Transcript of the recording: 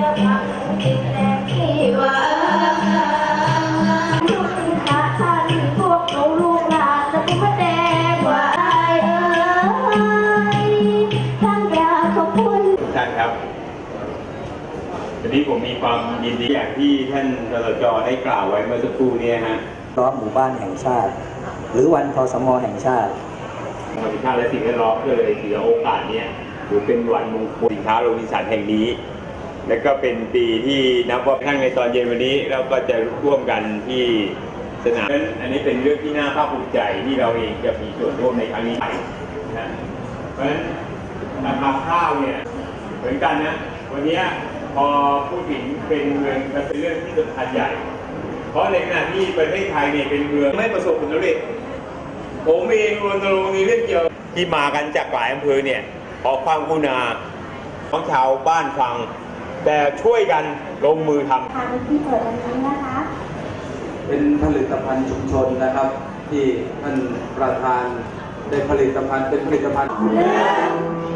ว่าลูกสิขาท่านพวกหนูลูกหลานจะไม่มาแดงว่าไอ้เอ้ยท่านอยากขอบคุณทุกท่านครับวันนี้ผมมีความยินดีอย่างที่ท่านสสจได้กล่าวไว้เมื่อสักครู่นี้ฮะล้อมหมู่บ้านแห่งชาติ หรือวันพสมแห่งชาติธรรมชาติและสิ่งแวดล้อมก็เลยถือโอกาสเนี้ยถือเป็นวันมงคลสินค้าโรบินสันแห่งนี้ และก็เป็นปีที่นับว่าทั้งในตอนเย็นวันนี้เราก็จะร่วมกันที่สนามนั้นอันนี้เป็นเรื่องที่น่าภาคภูมิใจที่เราเองจะมีส่วนร่วมในครั้งนี้ไปนะเพราะฉะนั้นราคาข้าวเนี่ยเหมือนกันนะวันนี้พอพูดถึงเป็นเมืองมันเป็นเรื่องที่สำคัญใหญ่ เพราะในขณะที่ประเทศไทยเนี่ยเป็นเมืองไม่ประสบผลสำเร็จผมเองรณรงค์ในเรื่องเกี่ยวที่มากันจากหลายอำเภอเนี่ยขอความกรุณาของชาวบ้านฟัง แต่ช่วยกันลงมือทำทางที่เปิดวันนี้นะคะ เป็นผลิตภัณฑ์ชุมชนนะครับ ที่ท่านประธานได้ผลิตภัณฑ์เป็นผลิตภัณฑ์เรื่อง